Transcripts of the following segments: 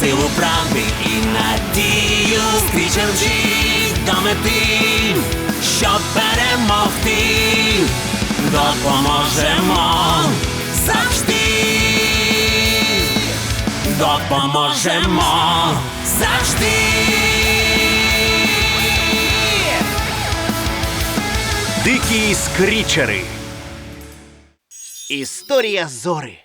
силу правди і надію. Скрічем вжить до мети, щоб перемогти. Допоможемо завжди. Допоможемо завжди. Дикі скрічери. Історія зори.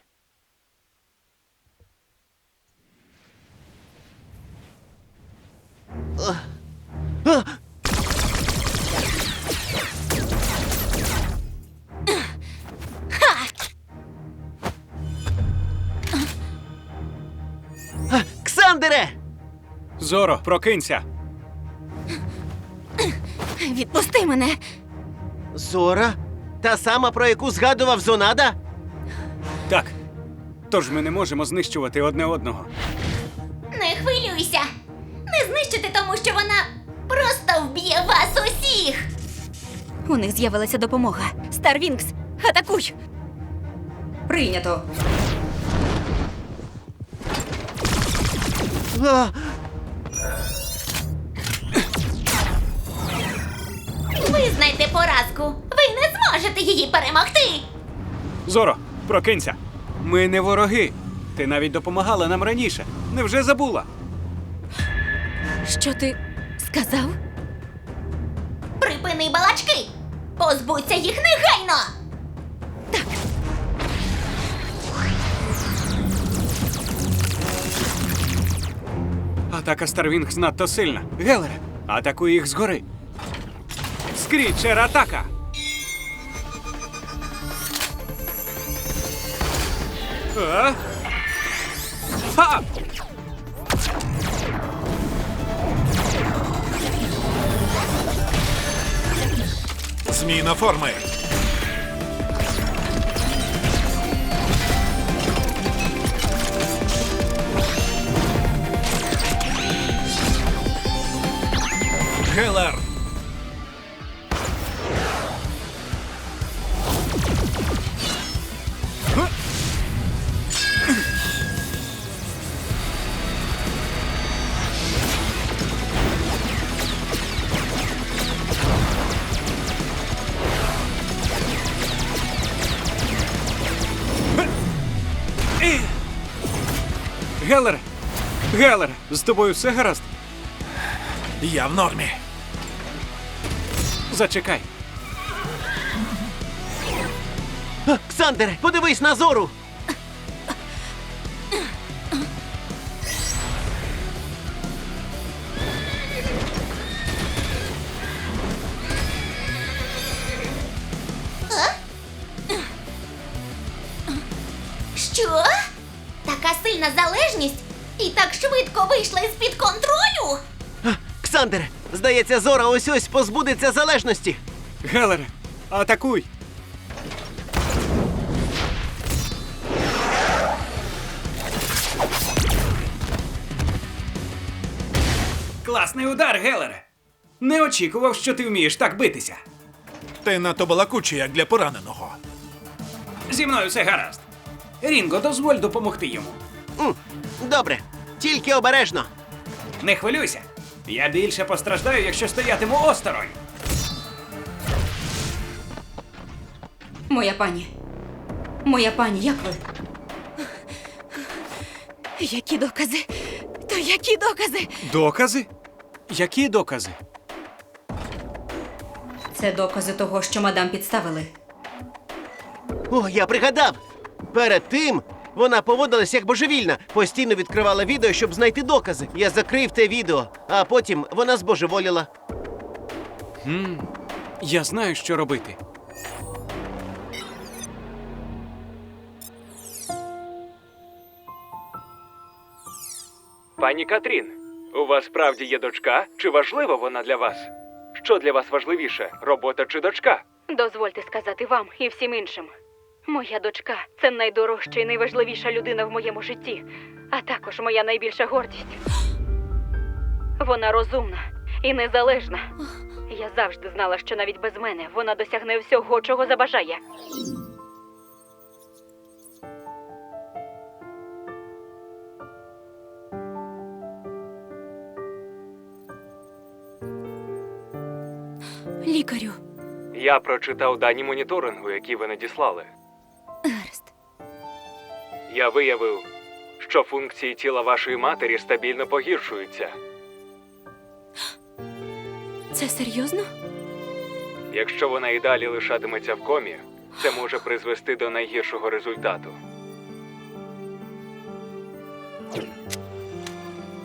Ксандере! Зоро, прокинься. Відпусти мене. Зора? Та сама, про яку згадував Зонада? Так. Тож ми не можемо знищувати одне одного. Не хвилюйся. Що вона просто вб'є вас усіх. У них з'явилася допомога. Старвінкс, атакуй! Прийнято. А, Визнайте поразку. Ви не зможете її перемогти. Зоро, прокинься. Ми не вороги. Ти навіть допомагала нам раніше. Невже забула? Що ти сказав? Припини балачки! Позбудься їх негайно! Так. Атака Старвінгс надто сильна. Гелере, атакуй їх згори. Скрічер, атака! А? Ха! Зміна форми. Гелер. Гелере, з тобою все гаразд? Я в нормі. Зачекай. а, Ксандере, подивись на зору! Так швидко вийшла із-під контролю? А, Ксандере, здається, зора ось ось позбудеться залежності. Гелере, атакуй! Класний удар, Гелере! Не очікував, що ти вмієш так битися. Ти надто балакучий, як для пораненого. Зі мною все гаразд. Рінго, дозволь допомогти йому. М, Добре, тільки обережно. Не хвилюйся. Я більше постраждаю, якщо стоятиму осторонь. Моя пані. Моя пані, як ви? Які докази? То які докази? Докази? Які докази? Це докази того, що мадам підставили. О, я пригадав. Перед тим вона поводилась як божевільна, постійно відкривала відео, щоб знайти докази. Я закрив те відео, а потім вона збожеволіла. Я знаю, що робити. Пані Катрін, у вас справді є дочка? Чи важлива вона для вас? Що для вас важливіше, робота чи дочка? Дозвольте сказати вам і всім іншим. Моя дочка це найдорожча і найважливіша людина в моєму житті, а також моя найбільша гордість. Вона розумна і незалежна. Я завжди знала, що навіть без мене вона досягне всього, чого забажає. Лікарю, Я прочитав дані моніторингу, які ви надіслали. Я виявив, що функції тіла вашої матері стабільно погіршуються. Це серйозно? Якщо вона і далі лишатиметься в комі, це може призвести до найгіршого результату.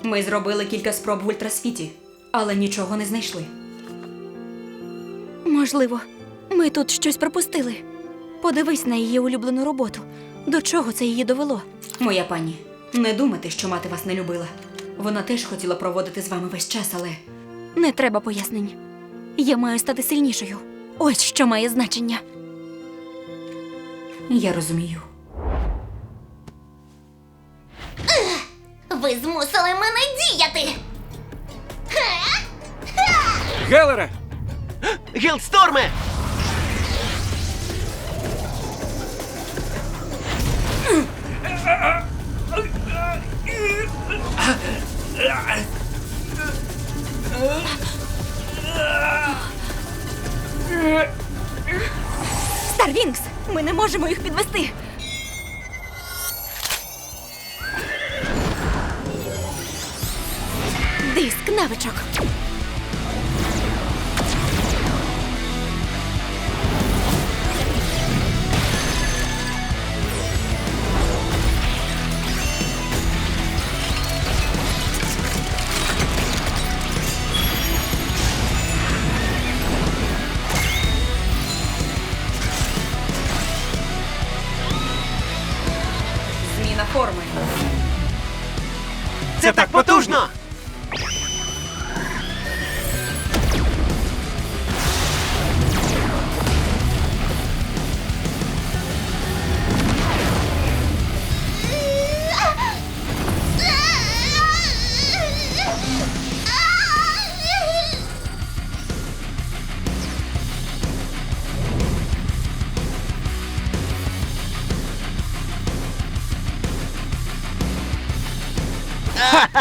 Ми зробили кілька спроб в ультрасвіті, але нічого не знайшли. Можливо, ми тут щось пропустили. Подивись на її улюблену роботу. До чого це її довело? Моя пані, не думайте, що мати вас не любила. Вона теж хотіла проводити з вами весь час, але Не треба пояснень. Я маю стати сильнішою. Ось що має значення. я розумію. Ви змусили мене діяти. Гелере! Гілсторме! Старвінкс! Ми не можемо їх підвести. Диск навичок.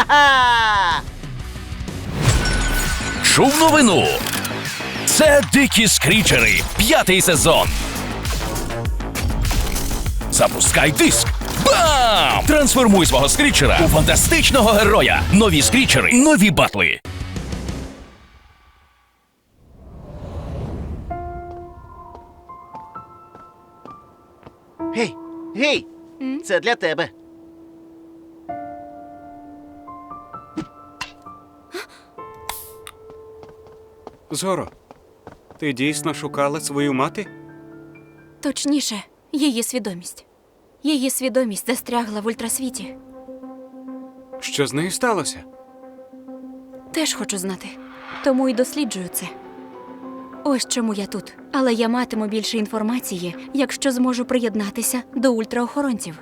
Ха-ха! Чув новину. Це дикі скрічери. П'ятий сезон. Запускай диск. Бам! Трансформуй свого скрічера у фантастичного героя. Нові скрічери, нові батли. Гей! Гей! Це для тебе. Зоро, ти дійсно шукала свою мати? Точніше, її свідомість. Її свідомість застрягла в ультрасвіті. Що з нею сталося? Теж хочу знати. Тому і досліджую це. Ось чому я тут. Але я матиму більше інформації, якщо зможу приєднатися до ультраохоронців.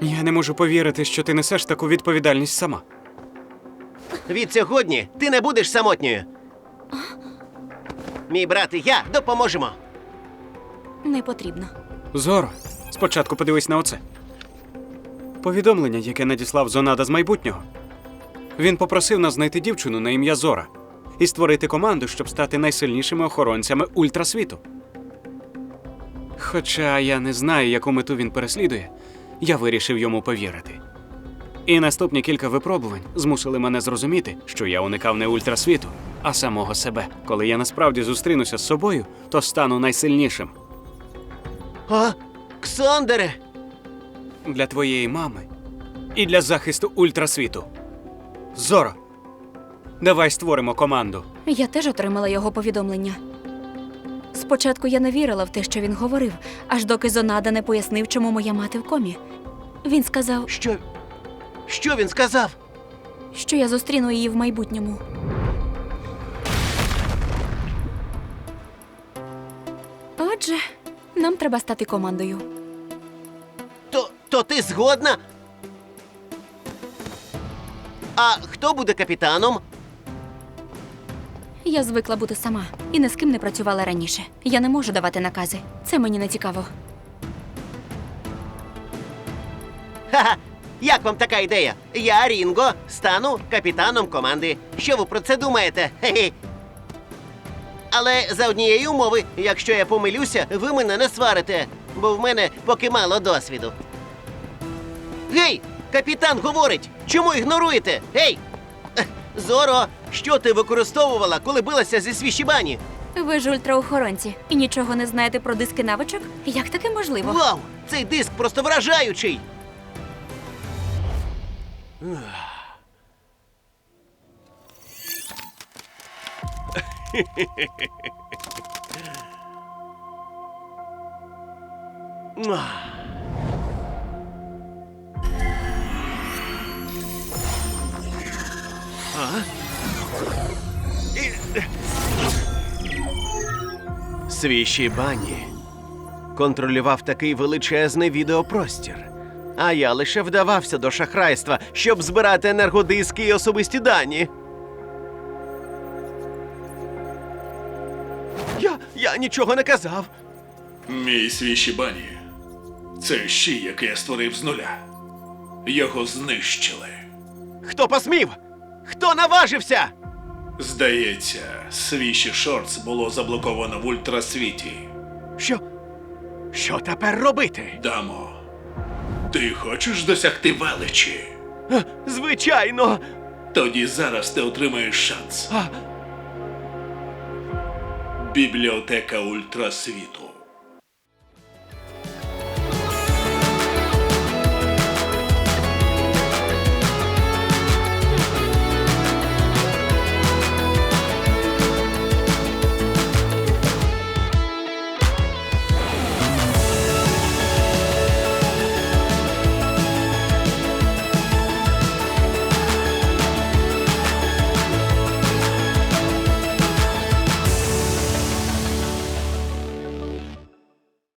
Я не можу повірити, що ти несеш таку відповідальність сама. Від сьогодні ти не будеш самотньою. Мій брат і я допоможемо. Не потрібно. Зоро, спочатку подивись на оце. Повідомлення, яке надіслав Зонада з майбутнього. Він попросив нас знайти дівчину на ім'я Зора і створити команду, щоб стати найсильнішими охоронцями ультрасвіту. Хоча я не знаю, яку мету він переслідує, я вирішив йому повірити. І наступні кілька випробувань змусили мене зрозуміти, що я уникав не ультрасвіту, а самого себе. Коли я насправді зустрінуся з собою, то стану найсильнішим А? Ксандере! для твоєї мами і для захисту ультрасвіту. Зоро, давай створимо команду. Я теж отримала його повідомлення. Спочатку я не вірила в те, що він говорив, аж доки Зонада не пояснив, чому моя мати в комі. Він сказав, Що. Що він сказав? що я зустріну її в майбутньому. Отже, нам треба стати командою. То, то ти згодна? А хто буде капітаном? Я звикла бути сама і ні з ким не працювала раніше. Я не можу давати накази. Це мені не цікаво. Ха-ха! Як вам така ідея? Я, Рінго, стану капітаном команди. Що ви про це думаєте? Хе-хе. Але за однієї умови, якщо я помилюся, ви мене не сварите, бо в мене поки мало досвіду. Гей! Капітан говорить! Чому ігноруєте? Гей! Ех, Зоро, що ти використовувала, коли билася зі свіщібані? Ви ж ультраохоронці і нічого не знаєте про диски навичок? Як таке можливо? Вау! Цей диск просто вражаючий! Свіщі бані контролював такий величезний відеопростір. А я лише вдавався до шахрайства, щоб збирати енергодиски і особисті дані. Я, я нічого не казав. Мій свіжі бані. Це щі, який я створив з нуля. Його знищили. Хто посмів? Хто наважився? Здається, свіжі шортс було заблоковано в ультрасвіті. Що? Що тепер робити? Дамо, ти хочеш досягти величі? Е, Звичайно. Тоді зараз ти отримаєш шанс. А, Бібліотека ультрасвіту.